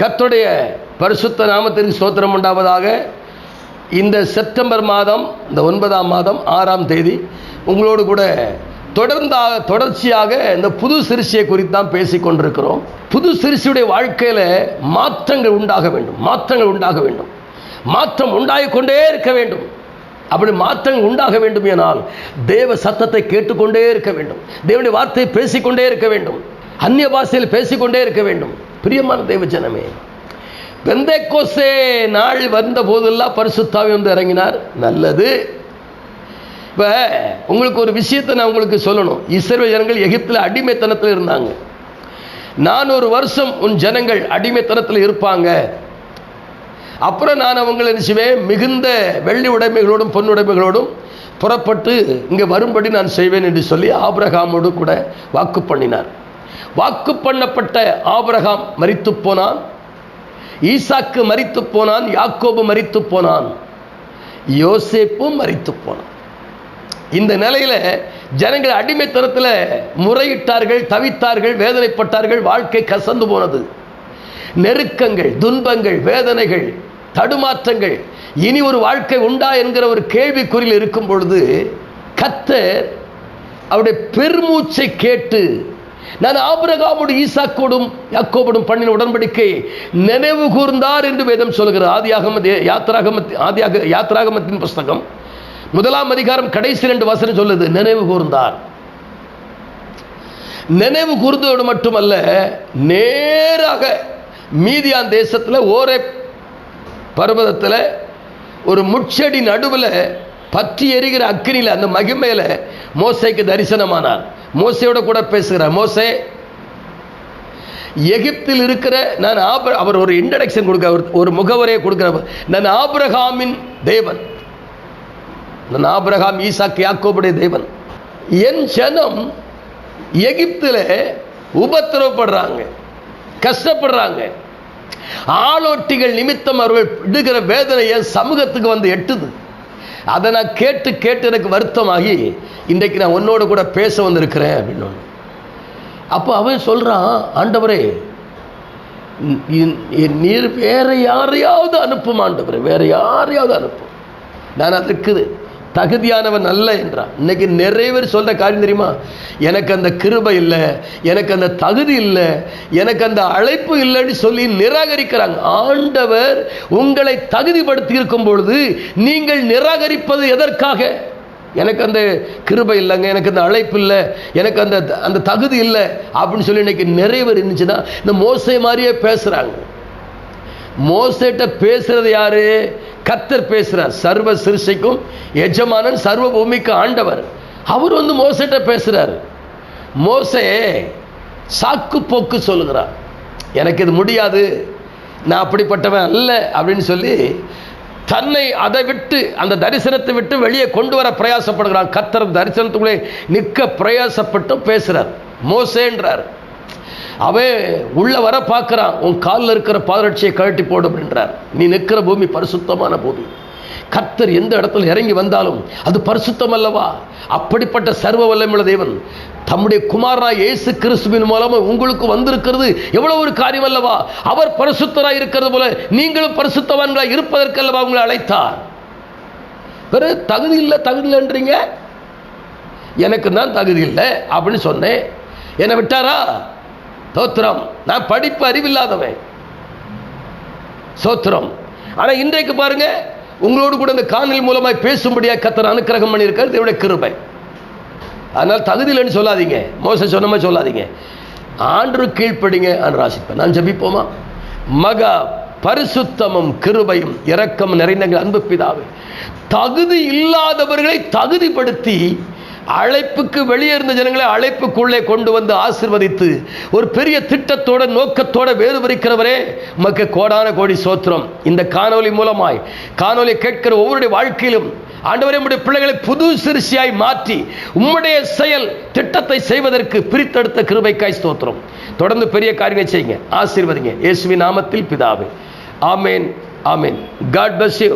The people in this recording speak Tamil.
கத்துடைய பரிசுத்த நாமத்திற்கு ஸ்தோத்திரம் உண்டாவதாக. இந்த செப்டம்பர் மாதம் இந்த ஒன்பதாம் மாதம் ஆறாம் தேதி உங்களோடு கூட தொடர்ந்தாக தொடர்ச்சியாக இந்த புது சிறுசியை குறித்து தான் பேசி கொண்டிருக்கிறோம். புது சிறுசியுடைய வாழ்க்கையில் மாற்றங்கள் உண்டாக வேண்டும். மாற்றங்கள் உண்டாக வேண்டும். மாற்றம் உண்டாகி கொண்டே இருக்க வேண்டும். அப்படி மாற்றங்கள் உண்டாக வேண்டும் எனால் தேவ சத்தத்தை கேட்டுக்கொண்டே இருக்க வேண்டும். தேவனுடைய வார்த்தையை பேசிக்கொண்டே இருக்க வேண்டும். அந்நிய பாஷையில் பேசிக்கொண்டே இருக்க வேண்டும். பிரியமான தெய்வ ஜனமே பெந்தைக்கோசே நாள் வந்த போதெல்லாம் பரிசுத்தாவி வந்து இறங்கினார். நல்லது. இப்போ உங்களுக்கு ஒரு விஷயத்தை நான் உங்களுக்கு சொல்லணும். இஸ்ரேல் ஜனங்கள் எகிப்தில் அடிமைத்தனத்தில் இருந்தாங்க. நானூறு வருஷம் உன் ஜனங்கள் அடிமைத்தனத்தில் இருப்பாங்க. அப்புறம் நான் அவங்களை நினைச்சுவேன் மிகுந்த வெள்ளி உடைமைகளோடும் பொன் உடைமைகளோடும் புறப்பட்டு இங்கே வரும்படி நான் செய்வேன் என்று சொல்லி ஆபிரகாமோடு கூட வாக்கு பண்ணினார். வாக்கு பண்ணப்பட்ட ஆபரகாம் மறித்து போனான். ஈசாக்கு மறித்து போனான் யாக்கோபு மறித்து போனான் யோசேப்பும் மறித்து போனான். இந்த நிலையில் ஜனங்கள் அடிமைத்தனத்தில் முறையிட்டார்கள் தவித்தார்கள் வேதனைப்பட்டார்கள் வாழ்க்கை கசந்து போனது. நெருக்கங்கள் துன்பங்கள் வேதனைகள் தடுமாற்றங்கள் இனி ஒரு வாழ்க்கை உண்டா என்கிற ஒரு கேள்விக்குறியில் இருக்கும் பொழுது கத்தர் அவருடைய பெருமூச்சை கேட்டு நான் ஆபிரகாமோடு ஈசாக்கோடும் யாக்கோபோடும் பண்ணின உடன்படிக்கை நினைவு கூர்ந்தார் என்று வேதம் சொல்கிறது ஆதியாகம யாத்ராகமத் ஆதியாக யாத்ராகமத்தின் புஸ்தகம் முதலாம் அதிகாரம் கடைசி ரெண்டு வசனம் சொல்லுது நினைவு கூர்ந்தார். நினைவு கூர்ந்தோடு மட்டுமல்ல நேராக மீதியான் தேசத்தில் ஓரே பர்வதத்தில் ஒரு முட்செடி நடுவில் பற்றி எரிகிற அக்னியில் அந்த மகிமையில் மோசைக்கு தரிசனமானார். மோசையோட கூட பேசுகிறார். மோசே எகிப்தில் இருக்கிற நான் ஆபர அவர் ஒரு இன்ட்ரடக்ஷன் கொடுக்க ஒரு- ஒரு முகவரையை கொடுக்குற நான் ஆபிரகாமின் தேவன். நான் ஆபிரகாம் ஈசாக்கு யாக்கோபுடைய தேவன். என் ஜனம் எகிப்தில் உபத்திரவப்படுறாங்க கஷ்டப்படுறாங்க. ஆளோட்டிகள் நிமித்தம் அவர்கள் இடுகிற வேதனையை சமூகத்துக்கு வந்து எட்டுது. அதை நான் கேட்டு கேட்டு எனக்கு வருத்தமாகி இன்றைக்கு நான் உன்னோட கூட பேச வந்திருக்கிறேன் அப்படின்னு அப்போ அவன் சொல்கிறான் ஆண்டவரே நீ- நீர் வேற யாரையாவது அனுப்பும் ஆண்டவரே வேற யாரையாவது அனுப்பும் நான் அதற்கு தகுதியானவன் அல்ல என்றான். இன்னைக்கு நிறைய பேர் சொல்கிற காரியம் தெரியுமா? எனக்கு அந்த கிருபை இல்லை எனக்கு அந்த தகுதி இல்லை எனக்கு அந்த அழைப்பு இல்லைன்னு சொல்லி நிராகரிக்கிறாங்க. ஆண்டவர் உங்களை தகுதிப்படுத்தி இருக்கும் பொழுது நீங்கள் நிராகரிப்பது எதற்காக? எனக்கு அந்த கிருபை இல்லைங்க எனக்கு அந்த அழைப்பு இல்லை எனக்கு அந்த அந்த தகுதி இல்லை அப்படின்னு சொல்லி இன்னைக்கு நிறைய பேர் இருந்துச்சுன்னா இந்த மோசை மாதிரியே பேசுகிறாங்க மோசேட்ட பேசுறது யாரு? கத்தர் பேசுகிறார் சர்வ சிறுசைக்கும் எஜமானன் சர்வ பூமிக்கு ஆண்டவர். அவர் வந்து மோசட்ட பேசுகிறார் மோசே சாக்கு போக்கு சொல்லுகிறார். எனக்கு இது முடியாது. நான் அப்படிப்பட்டவன் அல்ல அப்படின்னு சொல்லி தன்னை அதை விட்டு அந்த தரிசனத்தை விட்டு வெளியே கொண்டு வர பிரயாசப்படுகிறான். கத்தர் தரிசனத்துக்குள்ளே நிற்க பிரயாசப்பட்டு பேசுகிறார் மோசேன்றார். அவன் உள்ள வர பார்க்குறான் உன் காலில் இருக்கிற பாதரட்சியை கழட்டி போடு அப்படின்றார் நீ நிற்கிற பூமி பரிசுத்தமான பூமி. கர்த்தர் எந்த இடத்துல இறங்கி வந்தாலும் அது பரிசுத்தம் அல்லவா அப்படிப்பட்ட சர்வ வல்லமுள்ள தேவன் தம்முடைய குமாரனா இயேசு கிறிஸ்துவின் மூலமா உங்களுக்கு வந்திருக்கிறது எவ்வளவு ஒரு காரியம் அல்லவா அவர் பரிசுத்தராய் இருக்கிறது போல நீங்களும் பரிசுத்தவான்களாய் இருப்பதற்கல்லவா உங்களை அழைத்தார். வெறும் தகுதி இல்லை தகுதி இல்லைன்றீங்க? எனக்கு தான் தகுதி இல்லை அப்படின்னு சொன்னேன். என்னை விட்டாரா? தோத்திரம் நான் படிப்பு அறிவில்லாதவன். சோத்திரம் ஆனால் இன்றைக்கு பாருங்க உங்களோடு கூட இந்த காணல் மூலமாய் பேசும்படியாக கத்தர் அனுக்கிரகம் பண்ணியிருக்காரு தேவனுடைய கிருபை. அதனால் தகுதி சொல்லாதீங்க. மோச சொன்ன மாதிரி சொல்லாதீங்க. ஆண்டு கீழ்ப்படிங்க ஆண்டு ராசிப்பேன் நான் ஜபிப்போமா? மகா பரிசுத்தமும் கிருபையும் இரக்கம் நிறைந்த அன்பு பிதாவே. தகுதி இல்லாதவர்களை தகுதிப்படுத்தி அழைப்புக்கு வெளியே இருந்த ஜனங்களை அழைப்புக்குள்ளே கொண்டு வந்து ஆசிர்வதித்து ஒரு பெரிய திட்டத்தோட நோக்கத்தோட வேறு விரிக்கிறவரே உமக்கு கோடான கோடி சோத்திரம். இந்த காணொலி மூலமாய் காணொலி கேட்கிற ஒவ்வொருடைய வாழ்க்கையிலும் ஆண்டவரே உடைய பிள்ளைகளை புது சிறுசியாய் மாற்றி உம்முடைய செயல் திட்டத்தை செய்வதற்கு பிரித்தெடுத்த கிருபைக்காய் ஸ்தோத்திரம். தொடர்ந்து பெரிய காரியங்களை செய்யுங்க ஆசீர்வதிங்க. இயேசுவின் நாமத்தில் பிதாவே. ஆமேன் ஆமேன். God bless you